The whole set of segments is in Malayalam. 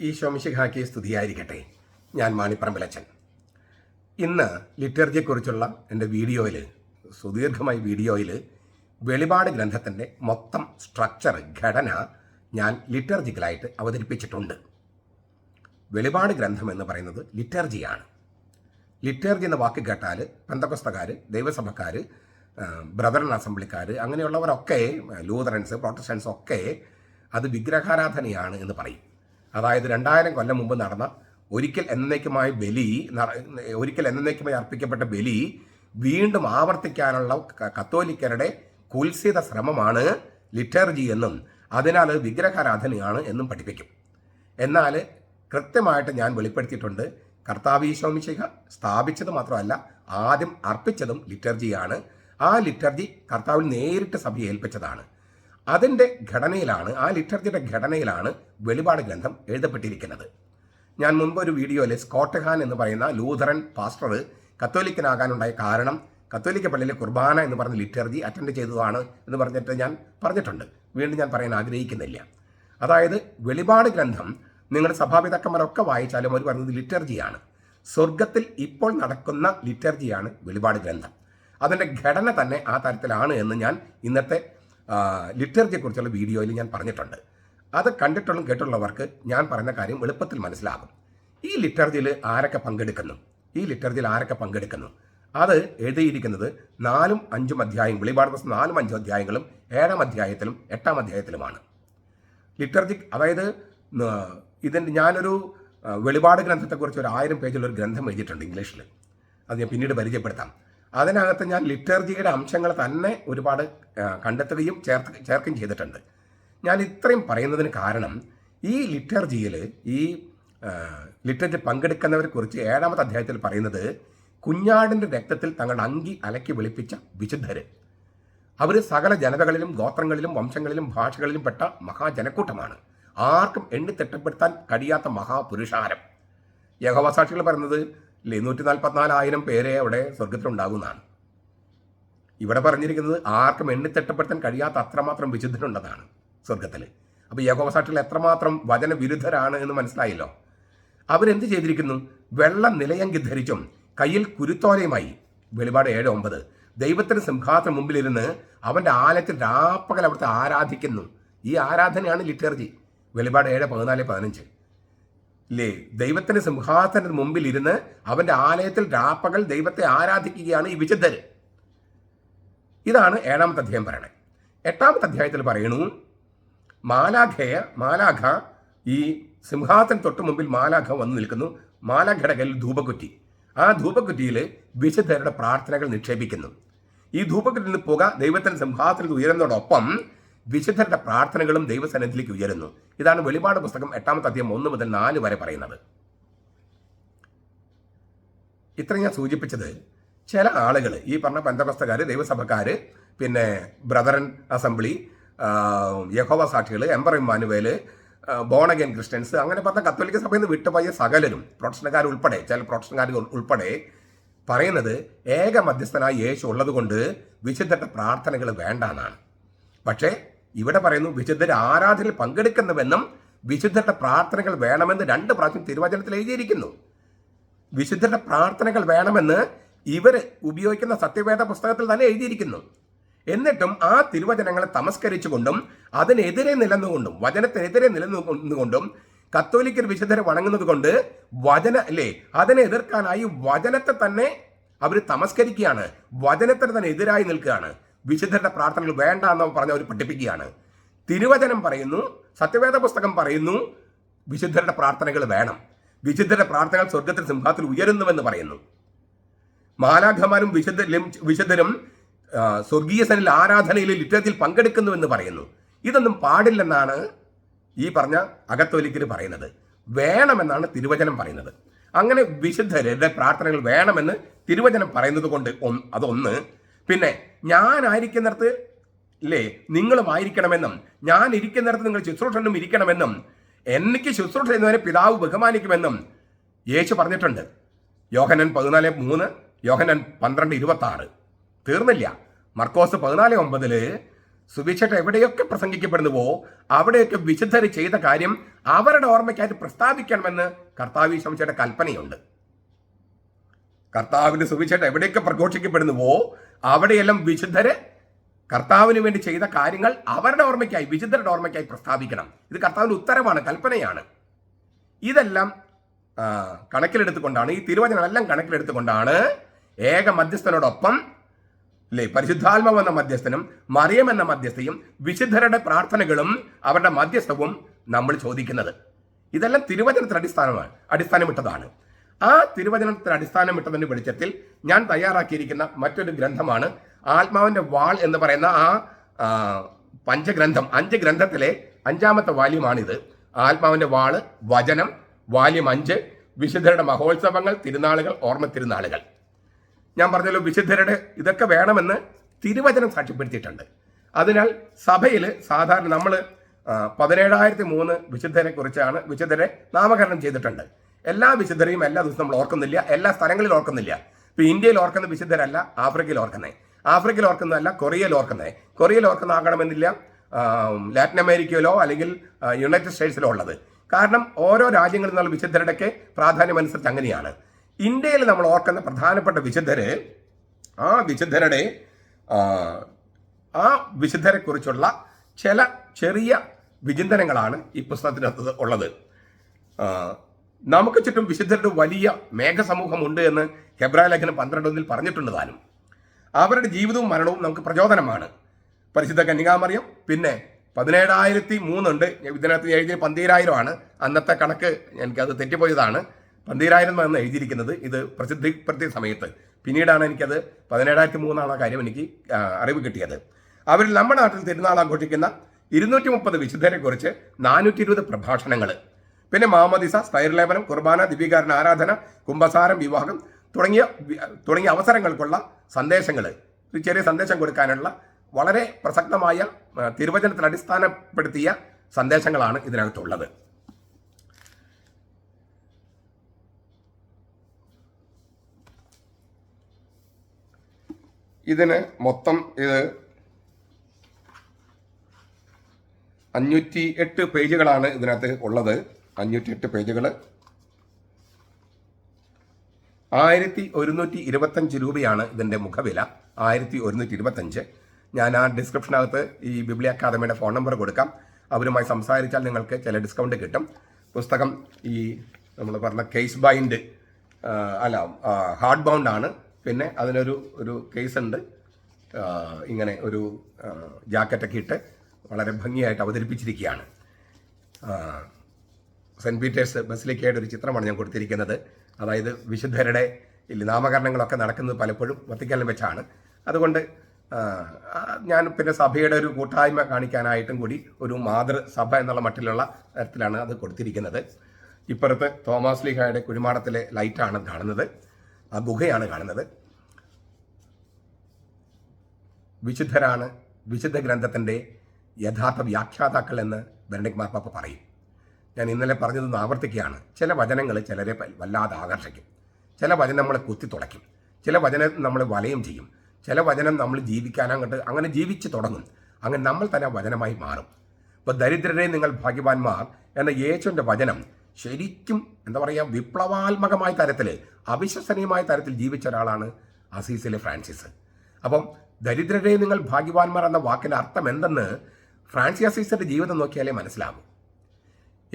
ഈ ശോമിശിഖാക്കി സ്തുതിയായിരിക്കട്ടെ. ഞാൻ മാണിപ്പറമ്പിലച്ചൻ. ഇന്ന് ലിറ്റർജിയെക്കുറിച്ചുള്ള എന്റെ വീഡിയോയിൽ സുദീർഘമായ വീഡിയോയിൽ വെളിപാട് ഗ്രന്ഥത്തിന്റെ മൊത്തം സ്ട്രക്ചർ ഘടന ഞാൻ ലിറ്റർജിക്കലായിട്ട് അവതരിപ്പിച്ചിട്ടുണ്ട്. വെളിപാട് ഗ്രന്ഥം എന്ന് പറയുന്നത് ലിറ്റർജിയാണ്. ലിറ്റർജി എന്ന വാക്ക് കേട്ടാൽ പെന്തക്കസ്തക്കാർ ദൈവസഭക്കാർ ബ്രദറൻ അസംബ്ലിക്കാർ അങ്ങനെയുള്ളവരൊക്കെ ലൂതറൻസ് പ്രൊട്ടസ്റ്റൻസ് ഒക്കെ അത് വിഗ്രഹാരാധനയാണ് എന്ന് പറയും. അതായത് രണ്ടായിരം കൊല്ലം മുമ്പ് നടന്ന ഒരിക്കൽ എന്നേക്കുമായി ബലി ഒരിക്കൽ എന്നേക്കുമായി അർപ്പിക്കപ്പെട്ട ബലി വീണ്ടും ആവർത്തിക്കാനുള്ള കത്തോലിക്കരുടെ കുൽസിത ശ്രമമാണ് ലിറ്റർജി എന്നും അതിനാൽ അത് വിഗ്രഹാരാധനയാണ് എന്നും പഠിപ്പിക്കും. എന്നാൽ കൃത്യമായിട്ട് ഞാൻ വെളിപ്പെടുത്തിയിട്ടുണ്ട് കർത്താവീശോമിശിക സ്ഥാപിച്ചത് മാത്രമല്ല ആദ്യം അർപ്പിച്ചതും ലിറ്റർജിയാണ്. ആ ലിറ്റർജി കർത്താവിൽ നേരിട്ട് സഭയെ ഏൽപ്പിച്ചതാണ്. അതിന്റെ ഘടനയിലാണ് ആ ലിറ്ററേച്ചറിന്റെ ഘടനയിലാണ് വെളിപാട് ഗ്രന്ഥം എഴുതപ്പെട്ടിരിക്കുന്നത്. ഞാൻ മുൻപ് ഒരു വീഡിയോയിൽ സ്കോട്ട് ഹാൻ എന്ന് പറയുന്ന ലൂഥറൻ പാസ്റ്റർ കത്തോലിക്കനാകാനുണ്ടായ കാരണം കത്തോലിക്ക പള്ളിയിലെ കുർബാന എന്ന് പറഞ്ഞ ലിറ്റർജി അറ്റൻഡ് ചെയ്തതാണ് എന്ന് പറഞ്ഞിട്ട് ഞാൻ പറഞ്ഞിട്ടുണ്ട്. വീണ്ടും ഞാൻ പറയാൻ ആഗ്രഹിക്കുന്നില്ല. അതായത് വെളിപാട് ഗ്രന്ഥം നിങ്ങളുടെ സഭാപിതാക്കന്മാരൊക്കെ വായിച്ചാലും അവർ പറഞ്ഞത് ലിറ്റർജിയാണ്. സ്വർഗത്തിൽ ഇപ്പോൾ നടക്കുന്ന ലിറ്റർജിയാണ് വെളിപാട് ഗ്രന്ഥം. അതിന്റെ ഘടന തന്നെ ആ തരത്തിലാണ് എന്ന് ഞാൻ ഇന്നത്തെ ആ, ലിറ്റർജിയെക്കുറിച്ചുള്ള വീഡിയോയിൽ ഞാൻ പറഞ്ഞിട്ടുണ്ട്. അത് കണ്ടിട്ടുള്ള കേട്ടുള്ളവർക്ക് ഞാൻ പറയുന്ന കാര്യം എളുപ്പത്തിൽ മനസ്സിലാകും. ഈ ലിറ്റർജിയിൽ ആരൊക്കെ പങ്കെടുക്കുന്നു? ഈ ലിറ്റർജിയിൽ ആരൊക്കെ പങ്കെടുക്കുന്നു? അത് എഴുതിയിരിക്കുന്നത് നാലും അഞ്ചും അധ്യായം വെളിപാട് ദിവസം നാലും അഞ്ചും അധ്യായങ്ങളും ഏഴാം അധ്യായത്തിലും എട്ടാം അധ്യായത്തിലുമാണ്. ലിറ്റർജിക് അതായത് ഇതിന്റെ ഞാനൊരു വെളിപാട് ഗ്രന്ഥത്തെക്കുറിച്ച് ഒരു ആയിരം പേജിലൊരു ഗ്രന്ഥം എഴുതിയിട്ടുണ്ട് ഇംഗ്ലീഷിൽ. അത് ഞാൻ പിന്നീട് പരിചയപ്പെടുത്താം. അതിനകത്ത് ഞാൻ ലിറ്റർജിയുടെ അംശങ്ങൾ തന്നെ ഒരുപാട് കണ്ടെത്തുകയും ചേർത്ത് ചേർക്കുകയും ചെയ്തിട്ടുണ്ട്. ഞാൻ ഇത്രയും പറയുന്നതിന് കാരണം ഈ ലിറ്റർജിയിൽ ഈ ലിറ്റർജി പങ്കെടുക്കുന്നവരെ കുറിച്ച് ഏഴാമത്തെ അധ്യായത്തിൽ പറയുന്നത് കുഞ്ഞാടിന്റെ രക്തത്തിൽ തങ്ങളുടെ അങ്കി അലക്കി വെളുപ്പിച്ച വിശുദ്ധർ അവർ സകല ജനതകളിലും ഗോത്രങ്ങളിലും വംശങ്ങളിലും ഭാഷകളിലും പെട്ട മഹാജനക്കൂട്ടമാണ്. ആർക്കും എണ്ണി തിട്ടപ്പെടുത്താൻ കഴിയാത്ത മഹാപുരുഷാരം. യഹോവസാക്ഷികൾ പറയുന്നത് ഇല്ലേ നൂറ്റി നാൽപ്പത്തിനാലായിരം പേരെ അവിടെ സ്വർഗത്തിലുണ്ടാകുന്നതാണ് ഇവിടെ പറഞ്ഞിരിക്കുന്നത് ആർക്കും എണ്ണിത്തെട്ടപ്പെടുത്താൻ കഴിയാത്ത അത്രമാത്രം വിശുദ്ധനുള്ളതാണ് സ്വർഗത്തിൽ അപ്പോൾ യഹോവസാക്ഷികൾ എത്രമാത്രം വചനവിരുദ്ധരാണ് എന്ന് മനസ്സിലായല്ലോ? അവരെന്ത് ചെയ്തിരിക്കുന്നു? വെള്ളം നിലയങ്കി ധരിച്ചും കയ്യിൽ കുരുത്തോലയുമായി വെളിപാട് ഏഴ് ഒമ്പത് ദൈവത്തിന് സിംഹാസന മുമ്പിലിരുന്ന് അവന്റെ ആലയത്തിൽ രാപ്പകൽ അവിടുത്തെ ആരാധിക്കുന്നു. ഈ ആരാധനയാണ് ലിറ്റർജി. വെളിപാട് ഏഴ് പതിനാല് പതിനഞ്ച്. ഇല്ലേ ദൈവത്തിന് സിംഹാസനത്തിന് മുമ്പിൽ ഇരുന്ന് അവന്റെ ആലയത്തിൽ രാപ്പകൽ ദൈവത്തെ ആരാധിക്കുകയാണ് ഈ വിശുദ്ധര്. ഇതാണ് ഏഴാമത്തെ അധ്യായം പറയണേ. എട്ടാമത്തെ അധ്യായത്തിൽ പറയണു മാലാഖയ മാലാഖ ഈ സിംഹാസനം തൊട്ട് മുമ്പിൽ മാലാഖ വന്നു നിൽക്കുന്നു. മാലാഖയുടെ കയ്യിൽ ധൂപക്കുറ്റി. ആ ധൂപക്കുറ്റിയിൽ വിശുദ്ധരുടെ പ്രാർത്ഥനകൾ നിക്ഷേപിക്കുന്നു. ഈ ധൂപക്കുറ്റിയിൽ നിന്ന് പുക ദൈവത്തിന്റെ സിംഹാസനത്തിൽ ഉയരുന്നതോടൊപ്പം വിശുദ്ധരുടെ പ്രാർത്ഥനകളും ദൈവസന്നിധിയിലേക്ക് ഉയരുന്നു. ഇതാണ് വെളിപാട് പുസ്തകം എട്ടാമത്തെ അധ്യയം ഒന്ന് മുതൽ നാല് വരെ പറയുന്നത്. ഇത്ര ഞാൻ സൂചിപ്പിച്ചത് ചില ആളുകൾ ഈ പറഞ്ഞ ബന്ധപസ്തക്കാർ ദൈവസഭക്കാർ പിന്നെ ബ്രദറൻ അസംബ്ലി യഹോവ സാക്ഷികൾ എംബർ ഇമ്മാനുവേൽ ബോണഗൻ ക്രിസ്ത്യൻസ് അങ്ങനെ പറഞ്ഞ കത്തോലിക്ക സഭയിൽ നിന്ന് വിട്ടുപോയ സകലരും പ്രൊട്ടസ്റ്റന്റുകാർ ഉൾപ്പെടെ ചില പ്രൊട്ടസ്റ്റന്റുകാർ ഉൾപ്പെടെ പറയുന്നത് ഏക മധ്യസ്ഥനായ യേശു ഉള്ളതുകൊണ്ട് വിശുദ്ധരുടെ പ്രാർത്ഥനകൾ വേണ്ട എന്നാണ് പക്ഷേ ഇവിടെ പറയുന്നു വിശുദ്ധർ ആരാധനയിൽ പങ്കെടുക്കുന്നുവെന്നും വിശുദ്ധരുടെ പ്രാർത്ഥനകൾ വേണമെന്ന് രണ്ട് പ്രാവശ്യം തിരുവചനത്തിൽ എഴുതിയിരിക്കുന്നു. വിശുദ്ധരുടെ പ്രാർത്ഥനകൾ വേണമെന്ന് ഇവർ ഉപയോഗിക്കുന്ന സത്യവേദ പുസ്തകത്തിൽ തന്നെ എഴുതിയിരിക്കുന്നു. എന്നിട്ടും ആ തിരുവചനങ്ങളെ തമസ്കരിച്ചുകൊണ്ടും അതിനെതിരെ നിലനിന്നുകൊണ്ടും വചനത്തിനെതിരെ നിലനിന്നുകൊണ്ടും കത്തോലിക്കർ വിശുദ്ധരെ വണങ്ങുന്നത് കൊണ്ട് വചന അല്ലേ അതിനെ എതിർക്കാനായി വചനത്തെ തന്നെ അവർ തമസ്കരിക്കുകയാണ്. വചനത്തിന് തന്നെ എതിരായി നിൽക്കുകയാണ്. വിശുദ്ധരുടെ പ്രാർത്ഥനകൾ വേണ്ട എന്ന് പറഞ്ഞ് അവർ പഠിപ്പിക്കുകയാണ്. തിരുവചനം പറയുന്നു സത്യവേദ പുസ്തകം പറയുന്നു വിശുദ്ധരുടെ പ്രാർത്ഥനകൾ വേണം. വിശുദ്ധരുടെ പ്രാർത്ഥനകൾ സ്വർഗത്തിൽ സിംഹത്തിൽ ഉയരുന്നുവെന്ന് പറയുന്നു. മാലാഖമാരും വിശുദ്ധരും സ്വർഗീയ സനിൽ ആരാധനയിൽ ലിറ്ററത്തിൽ പങ്കെടുക്കുന്നുവെന്ന് പറയുന്നു. ഇതൊന്നും പാടില്ലെന്നാണ് ഈ പറഞ്ഞ അകത്തൊലിക്കൽ പറയുന്നത്. വേണമെന്നാണ് തിരുവചനം പറയുന്നത്. അങ്ങനെ വിശുദ്ധരുടെ പ്രാർത്ഥനകൾ വേണമെന്ന് തിരുവചനം പറയുന്നത് കൊണ്ട് അതൊന്ന് പിന്നെ ഞാനായിരിക്കുന്നിടത്ത് ഇല്ലേ നിങ്ങളും ആയിരിക്കണമെന്നും ഞാൻ ഇരിക്കുന്നിടത്ത് നിങ്ങൾ ശുശ്രൂഷനും ഇരിക്കണമെന്നും എനിക്ക് ശുശ്രൂഷ ചെയ്യുന്നവരെ പിതാവ് ബഹുമാനിക്കുമെന്നും യേശു പറഞ്ഞിട്ടുണ്ട്. യോഹനൻ പതിനാല് മൂന്ന് യോഹനൻ പന്ത്രണ്ട് ഇരുപത്തി ആറ് തീർന്നില്ല. മർക്കോസ് പതിനാല് ഒമ്പതിൽ സുവിശേഷം എവിടെയൊക്കെ പ്രസംഗിക്കപ്പെടുന്നുവോ അവിടെയൊക്കെ വിശുദ്ധർ ചെയ്ത കാര്യം അവരുടെ ഓർമ്മയ്ക്കായിട്ട് പ്രസ്താവിക്കണമെന്ന് കർത്താവ് കൽപ്പനയുണ്ട്. കർത്താവിന്റെ സുവിശേഷം എവിടെയൊക്കെ പ്രഘോഷിക്കപ്പെടുന്നുവോ അവിടെയെല്ലാം വിശുദ്ധരെ കർത്താവിന് വേണ്ടി ചെയ്ത കാര്യങ്ങൾ അവരുടെ ഓർമ്മയ്ക്കായി വിശുദ്ധരുടെ ഓർമ്മയ്ക്കായി പ്രസ്താവിക്കണം. ഇത് കർത്താവിന്റെ ഉത്തരവാണ് കൽപ്പനയാണ്. ഇതെല്ലാം കണക്കിലെടുത്തുകൊണ്ടാണ് ഈ തിരുവചനമെല്ലാം കണക്കിലെടുത്തുകൊണ്ടാണ് ഏക മധ്യസ്ഥനോടൊപ്പം അല്ലേ പരിശുദ്ധാത്മാവ് എന്ന മധ്യസ്ഥനും മറിയം എന്ന മധ്യസ്ഥയും വിശുദ്ധരുടെ പ്രാർത്ഥനകളും അവരുടെ മധ്യസ്ഥവും നമ്മൾ ചോദിക്കുന്നത്. ഇതെല്ലാം തിരുവചനത്തിന് അടിസ്ഥാനമാണ് അടിസ്ഥാനമിട്ടതാണ്. ആ തിരുവചനത്തിന് അടിസ്ഥാനമിട്ടതിന്റെ വെളിച്ചത്തിൽ ഞാൻ തയ്യാറാക്കിയിരിക്കുന്ന മറ്റൊരു ഗ്രന്ഥമാണ് ആത്മാവിന്റെ വാൾ എന്ന് പറയുന്ന ആ പഞ്ചഗ്രന്ഥം. അഞ്ച് ഗ്രന്ഥത്തിലെ അഞ്ചാമത്തെ വാല്യമാണിത്. ആത്മാവിന്റെ വാൾ വചനം വാല്യം അഞ്ച് വിശുദ്ധരുടെ മഹോത്സവങ്ങൾ തിരുനാളുകൾ ഓർമ്മ തിരുനാളുകൾ ഞാൻ പറഞ്ഞല്ലോ വിശുദ്ധരുടെ ഇതൊക്കെ വേണമെന്ന് തിരുവചനം സാക്ഷ്യപ്പെടുത്തിയിട്ടുണ്ട്. അതിനാൽ സഭയിൽ സാധാരണ നമ്മൾ പതിനേഴായിരത്തി മൂന്ന് വിശുദ്ധരെ കുറിച്ചാണ് വിശുദ്ധരെ നാമകരണം ചെയ്തിട്ടുണ്ട്. എല്ലാ വിശുദ്ധരെയും എല്ലാ ദിവസവും നമ്മൾ ഓർക്കുന്നില്ല എല്ലാ സ്ഥലങ്ങളിൽ ഓർക്കുന്നില്ല. ഇപ്പൊ ഇന്ത്യയിൽ ഓർക്കുന്ന വിശുദ്ധരല്ല ആഫ്രിക്കയിൽ ഓർക്കുന്നത് ആഫ്രിക്കയിൽ ഓർക്കുന്നതല്ല കൊറിയയിൽ ഓർക്കുന്നത് കൊറിയയിൽ ഓർക്കുന്ന ആകണമെന്നില്ല ലാറ്റിൻ അമേരിക്കയിലോ അല്ലെങ്കിൽ യുണൈറ്റഡ് സ്റ്റേറ്റ്സിലോ ഉള്ളത്. കാരണം ഓരോ രാജ്യങ്ങളിൽ നിന്നുള്ള വിശുദ്ധരുടെയൊക്കെ പ്രാധാന്യം അനുസരിച്ച് അങ്ങനെയാണ്. ഇന്ത്യയിൽ നമ്മൾ ഓർക്കുന്ന പ്രധാനപ്പെട്ട വിശുദ്ധര് ആ വിശുദ്ധരുടെ ആ, ആ വിശുദ്ധരെ കുറിച്ചുള്ള ചില ചെറിയ വിചിന്തനങ്ങളാണ് ഈ പുസ്തകത്തിനകത്ത് ഉള്ളത്. നമുക്ക് ചുറ്റും വിശുദ്ധരുടെ വലിയ മേഘസമൂഹമുണ്ട് എന്ന് ഹെബ്രായ ലേഖനം പന്ത്രണ്ടൊന്നിൽ പറഞ്ഞിട്ടുണ്ട് താനും. അവരുടെ ജീവിതവും മരണവും നമുക്ക് പ്രചോദനമാണ്. പരിശുദ്ധ കന്യകാമറിയം പിന്നെ പതിനേഴായിരത്തി മൂന്നുണ്ട് ഇതിനകത്ത് എഴുതിയ പന്തീരായിരം ആണ് അന്നത്തെ കണക്ക് എനിക്ക് അത് തെറ്റിപ്പോയതാണ്. പന്തീരായിരം എന്ന് എഴുതിയിരിക്കുന്നത്. ഇത് പ്രസിദ്ധപ്പെടുത്തിയ സമയത്ത്. പിന്നീടാണ് എനിക്കത് പതിനേഴായിരത്തി മൂന്നാണ് കാര്യം എനിക്ക് അറിവ് കിട്ടിയത്. അവരിൽ നമ്മുടെ നാട്ടിൽ തിരുനാൾ ആഘോഷിക്കുന്ന ഇരുന്നൂറ്റി മുപ്പത് വിശുദ്ധരെക്കുറിച്ച് നാനൂറ്റി ഇരുപത് പ്രഭാഷണങ്ങൾ പിന്നെ മാമദിസ സ്ഥൈർലേപനം കുർബാന ദിപീകാരൻ ആരാധന കുംഭസാരം വിവാഹം തുടങ്ങിയ തുടങ്ങിയ അവസരങ്ങൾക്കുള്ള സന്ദേശങ്ങൾ ഒരു ചെറിയ സന്ദേശം കൊടുക്കാനുള്ള വളരെ പ്രസക്തമായ തിരുവചനത്തിൽ അടിസ്ഥാനപ്പെടുത്തിയ സന്ദേശങ്ങളാണ് ഇതിനകത്തുള്ളത്. ഇതിന് മൊത്തം ഇത് അഞ്ഞൂറ്റി എട്ട് പേജുകളാണ് ഇതിനകത്ത് ഉള്ളത്. അഞ്ഞൂറ്റി എട്ട് പേജുകൾ ആയിരത്തി ഒരുന്നൂറ്റി ഇരുപത്തഞ്ച് രൂപയാണ് ഇതിന്റെ മുഖവില. ആയിരത്തി ഒരുന്നൂറ്റി ഇരുപത്തഞ്ച്. ഞാൻ ആ ഡിസ്ക്രിപ്ഷനകത്ത് ഈ ബിബ്ലി അക്കാദമിയുടെ ഫോൺ നമ്പർ കൊടുക്കാം. അവരുമായി സംസാരിച്ചാൽ നിങ്ങൾക്ക് ചില ഡിസ്കൗണ്ട് കിട്ടും. പുസ്തകം ഈ നമ്മൾ പറഞ്ഞ കേസ് ബൈൻഡ് അല്ല ഹാർഡ് ബൗണ്ട് ആണ്. പിന്നെ അതിനൊരു ഒരു കേസ് ഉണ്ട്. ഇങ്ങനെ ഒരു ജാക്കറ്റൊക്കെ ഇട്ട് വളരെ ഭംഗിയായിട്ട് അവതരിപ്പിച്ചിരിക്കുകയാണ്. സെന്റ് പീറ്റേഴ്സ് ബസിലിക്കയുടെ ഒരു ചിത്രമാണ് ഞാൻ കൊടുത്തിരിക്കുന്നത്. അതായത് വിശുദ്ധരുടെ നാമകരണങ്ങളൊക്കെ നടക്കുന്നത് പലപ്പോഴും വത്തിക്കാനിൽ വെച്ചാണ്. അതുകൊണ്ട് ഞാൻ പിന്നെ സഭയുടെ ഒരു കൂട്ടായ്മ കാണിക്കാനായിട്ടും കൂടി ഒരു മാതൃസഭ എന്നുള്ള മട്ടിലുള്ള തരത്തിലാണ് അത് കൊടുത്തിരിക്കുന്നത്. ഇപ്പുറത്ത് തോമസ് ലീഹായുടെ കുഴിമാടത്തിലെ ലൈറ്റാണ് കാണുന്നത്. ആ ഗുഹയാണ് കാണുന്നത്. വിശുദ്ധരാണ് വിശുദ്ധ ഗ്രന്ഥത്തിന്റെ യഥാർത്ഥ വ്യാഖ്യാതാക്കൾ എന്ന് ബെനഡിക് മാർപ്പാപ്പ പറയും. ഞാൻ ഇന്നലെ പറഞ്ഞതൊന്ന് ആവർത്തിക്കുകയാണ്. ചില വചനങ്ങൾ ചിലരെ വല്ലാതെ ആകർഷിക്കും. ചില വചനം നമ്മളെ കുത്തി തുളയ്ക്കും ചില വചനം നമ്മൾ വലയം ചെയ്യും. ചില വചനം നമ്മൾ ജീവിക്കാൻ അങ്ങോട്ട് അങ്ങനെ ജീവിച്ച് തുടങ്ങും. അങ്ങനെ നമ്മൾ തന്നെ വചനമായി മാറും. ഇപ്പോൾ ദരിദ്രരെ നിങ്ങൾ ഭാഗ്യവാന്മാർ എന്ന യേശുവിന്റെ വചനം ശരിക്കും എന്താ പറയുക വിപ്ലവാത്മകമായ തരത്തിൽ അവിശ്വസനീയമായ തരത്തിൽ ജീവിച്ച ഒരാളാണ് അസീസിലെ ഫ്രാൻസിസ്. അപ്പം ദരിദ്രരെ നിങ്ങൾ ഭാഗ്യവാന്മാർ എന്ന വാക്കിന്റെ അർത്ഥം എന്തെന്ന് ഫ്രാൻസിസ് അസീസിന്റെ ജീവിതം നോക്കിയാലേ മനസ്സിലാകും.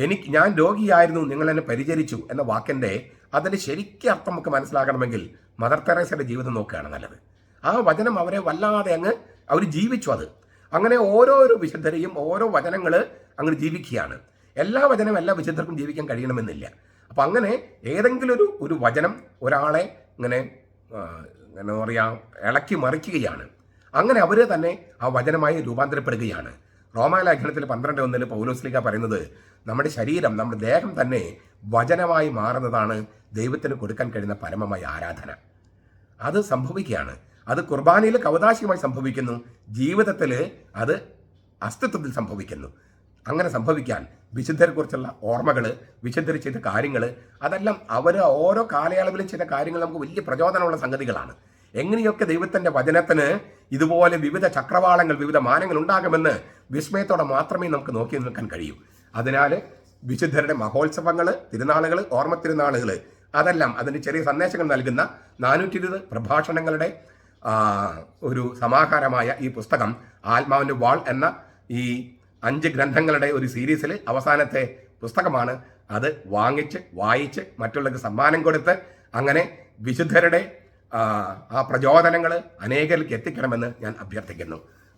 എനിക്ക് ഞാൻ രോഗിയായിരുന്നു നിങ്ങൾ എന്നെ പരിചരിച്ചു എന്ന വാക്കിന്റെ അതിന്റെ ശരിക്കും അർത്ഥം നമുക്ക് മനസ്സിലാക്കണമെങ്കിൽ മദർ തെരേസയുടെ ജീവിതം നോക്കുകയാണ് നല്ലത്. ആ വചനം അവരെ വല്ലാതെ അങ്ങ് അവർ ജീവിച്ചു അത്. അങ്ങനെ ഓരോരോ വിശുദ്ധരെയും ഓരോ വചനങ്ങൾ അങ്ങ് ജീവിക്കുകയാണ്. എല്ലാ വചനവും എല്ലാ വിശുദ്ധർക്കും ജീവിക്കാൻ കഴിയണമെന്നില്ല. അപ്പം അങ്ങനെ ഏതെങ്കിലും ഒരു ഒരു വചനം ഒരാളെ ഇങ്ങനെ എന്താ പറയുക ഇളക്കി മറിക്കുകയാണ്. അങ്ങനെ അവർ തന്നെ ആ വചനമായി രൂപാന്തരപ്പെടുകയാണ്. റോമാലേഖനത്തിൽ പന്ത്രണ്ട് ഒന്നിൽ പൗലോസ്ലിക പറയുന്നത് നമ്മുടെ ശരീരം നമ്മുടെ ദേഹം തന്നെ വചനമായി മാറുന്നതാണ് ദൈവത്തിന് കൊടുക്കാൻ കഴിയുന്ന പരമമായ ആരാധന. അത് സംഭവിക്കുകയാണ്. അത് കുർബാനയിൽ കവതാശികമായി സംഭവിക്കുന്നു. ജീവിതത്തിൽ അത് അസ്തിത്വത്തിൽ സംഭവിക്കുന്നു. അങ്ങനെ സംഭവിക്കാൻ വിശുദ്ധരെക്കുറിച്ചുള്ള ഓർമ്മകൾ വിശുദ്ധർ ചെയ്ത കാര്യങ്ങൾ അതെല്ലാം അവർ ഓരോ കാലയളവിലും ചെയ്ത കാര്യങ്ങൾ നമുക്ക് വലിയ പ്രചോദനമുള്ള സംഗതികളാണ്. എങ്ങനെയൊക്കെ ദൈവത്തിന്റെ വചനത്തിന് ഇതുപോലെ വിവിധ ചക്രവാളങ്ങൾ വിവിധ മാനങ്ങൾ ഉണ്ടാകുമെന്ന് വിസ്മയത്തോടെ മാത്രമേ നമുക്ക് നോക്കി നിൽക്കാൻ കഴിയൂ. അതിനാൽ വിശുദ്ധരുടെ മഹോത്സവങ്ങൾ തിരുനാളുകൾ ഓർമ്മ തിരുനാളുകൾ അതെല്ലാം അതിന് ചെറിയ സന്ദേശങ്ങൾ നൽകുന്ന നാനൂറ്റി ഇരുപത് പ്രഭാഷണങ്ങളുടെ ഒരു സമാഹാരമായ ഈ പുസ്തകം ആത്മാവിന്റെ വാൾ എന്ന ഈ അഞ്ച് ഗ്രന്ഥങ്ങളുടെ ഒരു സീരീസിൽ അവസാനത്തെ പുസ്തകമാണ്. അത് വാങ്ങിച്ച് വായിച്ച് മറ്റുള്ളവർക്ക് സമ്മാനം കൊടുത്ത് അങ്ങനെ വിശുദ്ധരുടെ ആ പ്രചോദനങ്ങൾ അനേകരിലേക്ക് എത്തിക്കണമെന്ന് ഞാൻ അഭ്യർത്ഥിക്കുന്നു.